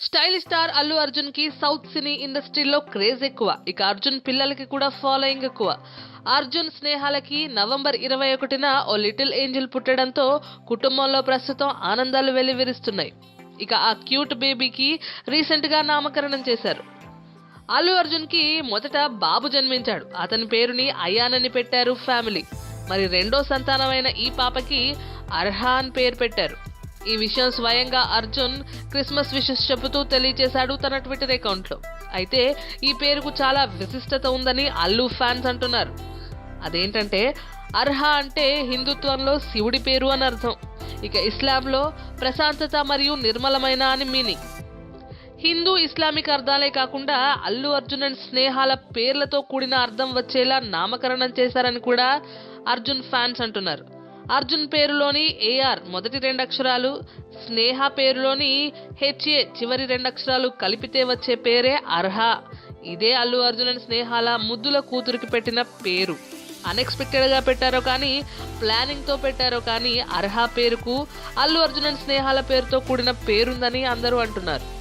Stylish star Allu అర్జున్కి south సినీ ఇండస్ట్రీలో craze ఎక్కువ. ఇక అర్జున్ పిల్లలకి కూడా ఫాలోయింగ్ ఎక్కువ. అర్జున్ స్నేహాలకి నవంబర్ ఇరవై ఒకటిన ఓ లిటిల్ ఏంజిల్ పుట్టడంతో కుటుంబంలో ప్రస్తుతం ఆనందాలు వెల్లివిరుస్తున్నాయి. ఇక ఆ క్యూట్ బేబీకి రీసెంట్గా నామకరణం చేశారు. అల్లు అర్జున్కి మొదట బాబు జన్మించాడు. అతని పేరుని అయానని అని పెట్టారు ఫ్యామిలీ. మరి రెండో సంతానమైన ఈ పాపకి అర్హాన్ పేరు పెట్టారు. ఈ విషయం స్వయంగా అర్జున్ క్రిస్మస్ విషెస్ చెబుతూ తెలియజేశాడు తన ట్విట్టర్ అకౌంట్లో. అయితే ఈ పేరుకు చాలా విశిష్టత ఉందని అల్లు ఫ్యాన్స్ అంటున్నారు. అదేంటంటే అర్హ అంటే హిందుత్వంలో శివుడి పేరు అని అర్థం. ఇక ఇస్లాంలో ప్రశాంతత మరియు నిర్మలమైన అని మీనింగ్. హిందూ ఇస్లామిక్ అర్థాలే కాకుండా అల్లు అర్జున్ అండ్ స్నేహాల పేర్లతో కూడిన అర్థం వచ్చేలా నామకరణం చేశారని కూడా అర్జున్ ఫ్యాన్స్ అంటున్నారు. అర్జున్ పేరులోని ఏఆర్ మొదటి రెండు అక్షరాలు స్నేహ పేరులోని హెచ్ఏ చివరి రెండు అక్షరాలు కలిపితే వచ్చే పేరే అర్హ. ఇదే అల్లు అర్జున్ అండ్ స్నేహాల ముద్దుల కూతురికి పెట్టిన పేరు. అన్ఎక్స్పెక్టెడ్గా పెట్టారో కానీ ప్లానింగ్తో పెట్టారో కానీ అర్హ పేరుకు అల్లు అర్జున్ అండ్ స్నేహాల పేరుతో కూడిన పేరుందని అందరూ అంటున్నారు.